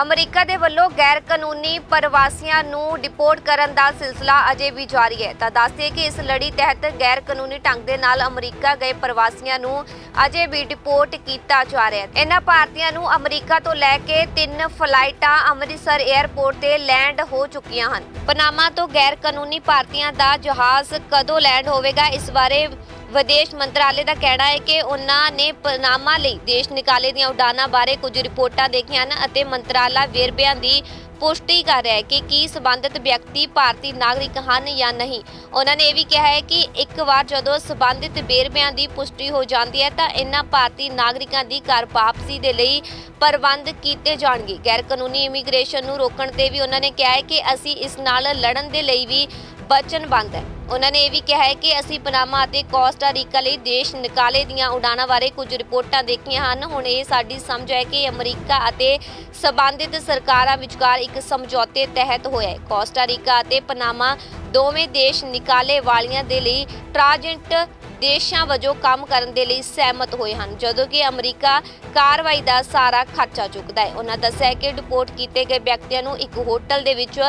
America ਦੇ ਵੱਲੋਂ ਗੈਰ ਕਾਨੂੰਨੀ ਪ੍ਰਵਾਸੀਆਂ ਨੂੰ ਡਿਪੋਰਟ ਕਰਨ ਦਾ ਸਿਲਸਿਲਾ ਅਜੇ ਵੀ ਜਾਰੀ ਹੈ। ਤਾਂ ਦੱਸਦੇ ਕਿ ਇਸ ਲੜੀ ਤਹਿਤ ਗੈਰ ਕਾਨੂੰਨੀ ਢੰਗ ਦੇ ਨਾਲ ਅਮਰੀਕਾ ਗਏ ਪ੍ਰਵਾਸੀਆਂ ਨੂੰ ਅਜੇ ਵੀ ਡਿਪੋਰਟ ਕੀਤਾ ਜਾ ਰਿਹਾ ਹੈ। ਇਹਨਾਂ ਭਾਰਤੀਆਂ ਨੂੰ ਅਮਰੀਕਾ ਤੋਂ ਲੈ ਕੇ ਤਿੰਨ ਫਲਾਈਟਾਂ ਅੰਮ੍ਰਿਤਸਰ 에ਅਰਪੋਰਟ ਤੇ ਲੈਂਡ ਹੋ ਚੁੱਕੀਆਂ ਹਨ। ਪਨਾਮਾ ਤੋਂ ਗੈਰ ਕਾਨੂੰਨੀ ਭਾਰਤੀਆਂ ਦਾ ਜਹਾਜ਼ ਕਦੋਂ ਲੈਂਡ ਹੋਵੇਗਾ, ਇਸ ਬਾਰੇ ਵਿਦੇਸ਼ ਮੰਤਰਾਲੇ ਦਾ ਕਹਿਣਾ ਹੈ ਕਿ ਉਹਨਾਂ ਨੇ ਪਨਾਮਾ ਲਈ ਦੇਸ਼ ਨਿਕਾਲੇ ਦੀਆਂ ਉਡਾਨਾਂ ਬਾਰੇ ਕੁਝ ਰਿਪੋਰਟਾਂ ਦੇਖੀਆਂ ਹਨ ਅਤੇ ਮੰਤਰਾਲਾ ਵੇਰਬਿਆਂ ਦੀ ਪੁਸ਼ਟੀ ਕਰ ਰਿਹਾ ਹੈ ਕਿ ਕੀ ਸਬੰਧਿਤ ਵਿਅਕਤੀ ਭਾਰਤੀ ਨਾਗਰਿਕ ਹਨ ਜਾਂ ਨਹੀਂ। ਉਹਨਾਂ ਨੇ ਇਹ ਵੀ ਕਿਹਾ ਹੈ ਕਿ ਇੱਕ ਵਾਰ ਜਦੋਂ ਸਬੰਧਿਤ ਵੇਰਬਿਆਂ ਦੀ ਪੁਸ਼ਟੀ ਹੋ ਜਾਂਦੀ ਹੈ ਤਾਂ ਇਹਨਾਂ ਭਾਰਤੀ ਨਾਗਰਿਕਾਂ ਦੀ ਘਰ ਵਾਪਸੀ ਦੇ ਲਈ ਪ੍ਰਬੰਧ ਕੀਤੇ ਜਾਣਗੇ। ਗੈਰ ਕਾਨੂੰਨੀ ਇਮੀਗ੍ਰੇਸ਼ਨ ਨੂੰ ਰੋਕਣ ਤੇ ਵੀ ਉਹਨਾਂ ਨੇ ਕਿਹਾ ਹੈ ਕਿ ਅਸੀਂ ਇਸ ਨਾਲ ਲੜਨ ਦੇ ਲਈ ਵੀ ਵਚਨਬੱਧ ਹੈ। ਉਹਨਾਂ ਨੇ ਇਹ ਵੀ ਕਿਹਾ ਹੈ ਕਿ ਅਸੀਂ ਪਨਾਮਾ ਅਤੇ ਕੋਸਟਾਰੀਕਾ ਲਈ ਦੇਸ਼ ਨਿਕਾਲੇ ਦੀਆਂ ਉਡਾਨਾਂ ਬਾਰੇ ਕੁਝ ਰਿਪੋਰਟਾਂ ਦੇਖੀਆਂ ਹਨ। ਹੁਣ ਇਹ ਸਾਡੀ ਸਮਝ ਹੈ ਕਿ ਅਮਰੀਕਾ ਅਤੇ ਸਬੰਧਿਤ ਸਰਕਾਰਾਂ ਵਿਚਕਾਰ ਇੱਕ ਸਮਝੌਤੇ ਤਹਿਤ ਹੋਇਆ ਹੈ। ਕੋਸਟਾ ਅਤੇ ਪਨਾਮਾ ਦੋਵੇਂ ਦੇਸ਼ ਨਿਕਾਲੇ ਵਾਲੀਆਂ ਦੇ ਲਈ ਟ੍ਰਾਂਜਿਟ ਦੇਸ਼ਾਂ ਵਜੋਂ ਕੰਮ ਕਰਨ ਦੇ ਲਈ ਸਹਿਮਤ ਹੋਏ ਹਨ। ਜਦੋਂ ਕਿ ਅਮਰੀਕਾ ਕਾਰਵਾਈ ਦਾ ਸਾਰਾ ਖਰਚਾ ਚੁੱਕਦਾ ਹੈ। ਉਹਨਾਂ ਦੱਸਿਆ ਕਿ ਡਿਪੋਰਟ ਕੀਤੇ ਗਏ ਵਿਅਕਤੀਆਂ ਨੂੰ ਇੱਕ ਹੋਟਲ ਦੇ ਵਿੱਚ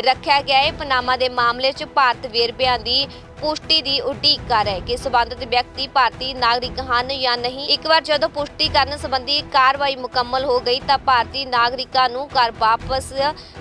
ਰੱਖਿਆ ਗਿਆ ਹੈ। ਪਨਾਮਾ ਦੇ ਮਾਮਲੇ 'ਚ ਭਾਰਤ ਵੇਰਵਿਆਂ ਦੀ ਪੁਸ਼ਟੀ ਦੀ ਉਡੀਕ ਕਰ ਰਿਹਾ ਹੈ ਕਿ ਸਬੰਧਤ ਵਿਅਕਤੀ ਭਾਰਤੀ ਨਾਗਰਿਕ ਹਨ ਜਾਂ ਨਹੀਂ। ਇੱਕ ਵਾਰ ਜਦੋਂ ਪੁਸ਼ਟੀ ਕਰਨ ਸੰਬੰਧੀ ਕਾਰਵਾਈ ਮੁਕੰਮਲ ਹੋ ਗਈ ਤਾਂ ਭਾਰਤੀ ਨਾਗਰਿਕਾਂ ਨੂੰ ਘਰ ਵਾਪਸ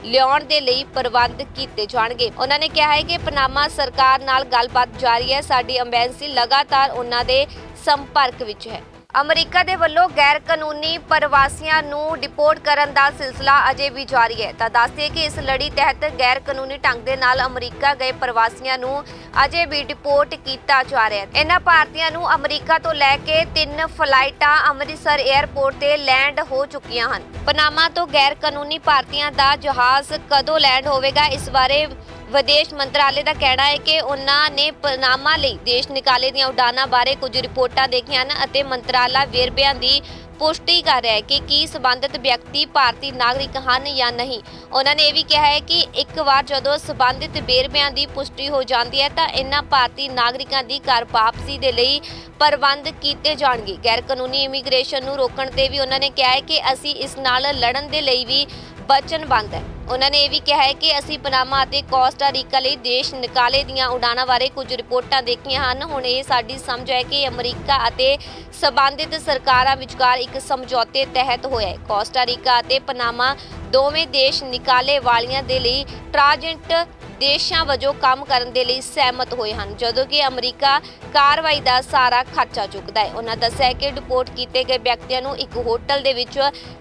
ਲਿਆਉਣ ਦੇ ਲਈ ਪ੍ਰਬੰਧ ਕੀਤੇ ਜਾਣਗੇ। ਉਹਨਾਂ ਨੇ ਕਿਹਾ ਹੈ ਕਿ ਪਨਾਮਾ ਸਰਕਾਰ ਨਾਲ ਗੱਲਬਾਤ ਜਾਰੀ ਹੈ। ਸਾਡੀ ਐਮਬੈਸੀ ਲਗਾਤਾਰ ਉਹਨਾਂ ਦੇ ਸੰਪਰਕ ਵਿੱਚ ਹੈ। ਅਮਰੀਕਾ ਦੇ ਵੱਲੋਂ ਗੈਰ ਕਾਨੂੰਨੀ ਪ੍ਰਵਾਸੀਆਂ ਨੂੰ ਡਿਪੋਰਟ ਕਰਨ ਦਾ ਸਿਲਸਿਲਾ ਅਜੇ ਵੀ ਜਾਰੀ ਹੈ। ਤਾਂ ਦੱਸਦੇ ਕਿ ਇਸ ਲੜੀ ਤਹਿਤ ਗੈਰ ਕਾਨੂੰਨੀ ਢੰਗ ਦੇ ਨਾਲ ਅਮਰੀਕਾ ਗਏ ਪ੍ਰਵਾਸੀਆਂ ਨੂੰ ਅਜੇ ਵੀ ਡਿਪੋਰਟ ਕੀਤਾ ਜਾ ਰਿਹਾ ਹੈ। ਇਹਨਾਂ ਭਾਰਤੀਆਂ ਨੂੰ ਅਮਰੀਕਾ ਤੋਂ ਲੈ ਕੇ ਤਿੰਨ ਫਲਾਈਟਾਂ ਅੰਮ੍ਰਿਤਸਰ 에ਅਰਪੋਰਟ ਤੇ ਲੈਂਡ ਹੋ ਚੁੱਕੀਆਂ ਹਨ। ਪਨਾਮਾ ਤੋਂ ਗੈਰ ਕਾਨੂੰਨੀ ਭਾਰਤੀਆਂ ਦਾ ਜਹਾਜ਼ ਕਦੋਂ ਲੈਂਡ ਹੋਵੇਗਾ, ਇਸ ਬਾਰੇ ਵਿਦੇਸ਼ ਮੰਤਰਾਲੇ ਦਾ ਕਹਿਣਾ ਹੈ ਕਿ ਉਹਨਾਂ ਨੇ ਪਨਾਮਾ ਲਈ ਦੇਸ਼ ਨਿਕਾਲੇ ਦੀਆਂ ਉਡਾਨਾਂ ਬਾਰੇ ਕੁਝ ਰਿਪੋਰਟਾਂ ਦੇਖੀਆਂ ਹਨ ਅਤੇ ਮੰਤਰਾਲਾ ਵੇਰਬਿਆਂ ਦੀ ਪੁਸ਼ਟੀ ਕਰ ਰਿਹਾ ਹੈ ਕਿ ਕੀ ਸਬੰਧਿਤ ਵਿਅਕਤੀ ਭਾਰਤੀ ਨਾਗਰਿਕ ਹਨ ਜਾਂ ਨਹੀਂ। ਉਹਨਾਂ ਨੇ ਇਹ ਵੀ ਕਿਹਾ ਹੈ ਕਿ ਇੱਕ ਵਾਰ ਜਦੋਂ ਸਬੰਧਿਤ ਵੇਰਬਿਆਂ ਦੀ ਪੁਸ਼ਟੀ ਹੋ ਜਾਂਦੀ ਹੈ ਤਾਂ ਇਹਨਾਂ ਭਾਰਤੀ ਨਾਗਰਿਕਾਂ ਦੀ ਘਰ ਵਾਪਸੀ ਦੇ ਲਈ ਪ੍ਰਬੰਧ ਕੀਤੇ ਜਾਣਗੇ। ਗੈਰ ਕਾਨੂੰਨੀ ਇਮੀਗ੍ਰੇਸ਼ਨ ਨੂੰ ਰੋਕਣ ਤੇ ਵੀ ਉਹਨਾਂ ਨੇ ਕਿਹਾ ਹੈ ਕਿ ਅਸੀਂ ਇਸ ਨਾਲ ਲੜਨ ਦੇ ਲਈ ਵੀ ਵਚਨਬੱਧ ਹੈ। ਉਹਨਾਂ ਨੇ ਇਹ ਵੀ ਕਿਹਾ ਹੈ ਕਿ ਅਸੀਂ ਪਨਾਮਾ ਅਤੇ ਕੋਸਟਾਰੀਕਾ ਲਈ ਦੇਸ਼ ਨਿਕਾਲੇ ਦੀਆਂ ਉਡਾਣਾਂ ਬਾਰੇ ਕੁਝ ਰਿਪੋਰਟਾਂ ਦੇਖੀਆਂ ਹਨ। ਹੁਣ ਇਹ ਸਾਡੀ ਸਮਝ ਹੈ ਕਿ ਅਮਰੀਕਾ ਅਤੇ ਸਬੰਧਿਤ ਸਰਕਾਰਾਂ ਵਿਚਕਾਰ ਇੱਕ ਸਮਝੌਤੇ ਤਹਿਤ ਹੋਇਆ ਹੈ। ਕੋਸਟਾ ਅਤੇ ਪਨਾਮਾ ਦੋਵੇਂ ਦੇਸ਼ ਨਿਕਾਲੇ ਵਾਲੀਆਂ ਦੇ ਲਈ ਟ੍ਰਾਂਜਿਟ ਦੇਸ਼ਾਂ ਵਜੋਂ ਕੰਮ ਕਰਨ ਦੇ ਲਈ ਸਹਿਮਤ ਹੋਏ ਹਨ। ਜਦੋਂ ਕਿ ਅਮਰੀਕਾ ਕਾਰਵਾਈ ਦਾ ਸਾਰਾ ਖਰਚਾ ਚੁੱਕਦਾ ਹੈ। ਉਹਨਾਂ ਦੱਸਿਆ ਕਿ ਡਿਪੋਰਟ ਕੀਤੇ ਗਏ ਵਿਅਕਤੀਆਂ ਨੂੰ ਇੱਕ ਹੋਟਲ ਦੇ ਵਿੱਚ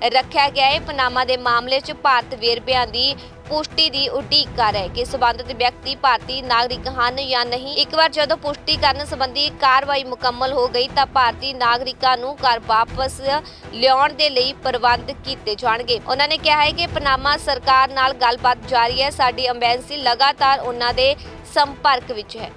ਰੱਖਿਆ ਗਿਆ ਹੈ। ਪਨਾਮਾ ਦੇ ਮਾਮਲੇ 'ਚ ਭਾਰਤ ਵੇਰਵਿਆਂ ਦੀ ਪੁਸ਼ਟੀ ਦੀ ਉਡੀਕ ਕਰ ਰਿਹਾ ਹੈ ਕਿ ਸਬੰਧਤ ਵਿਅਕਤੀ ਭਾਰਤੀ ਨਾਗਰਿਕ ਹਨ ਜਾਂ ਨਹੀਂ। ਇੱਕ ਵਾਰ ਜਦੋਂ ਪੁਸ਼ਟੀ ਕਰਨ ਸੰਬੰਧੀ ਕਾਰਵਾਈ ਮੁਕੰਮਲ ਹੋ ਗਈ ਤਾਂ ਭਾਰਤੀ ਨਾਗਰਿਕਾਂ ਨੂੰ ਘਰ ਵਾਪਸ ਲਿਆਉਣ ਦੇ ਲਈ ਪ੍ਰਬੰਧ ਕੀਤੇ ਜਾਣਗੇ। ਉਹਨਾਂ ਨੇ ਕਿਹਾ ਹੈ ਕਿ ਪਨਾਮਾ ਸਰਕਾਰ ਨਾਲ ਗੱਲਬਾਤ ਜਾਰੀ ਹੈ। ਸਾਡੀ ਐਮਬੈਸੀ ਲਗਾਤਾਰ ਉਹਨਾਂ ਦੇ ਸੰਪਰਕ ਵਿੱਚ ਹੈ।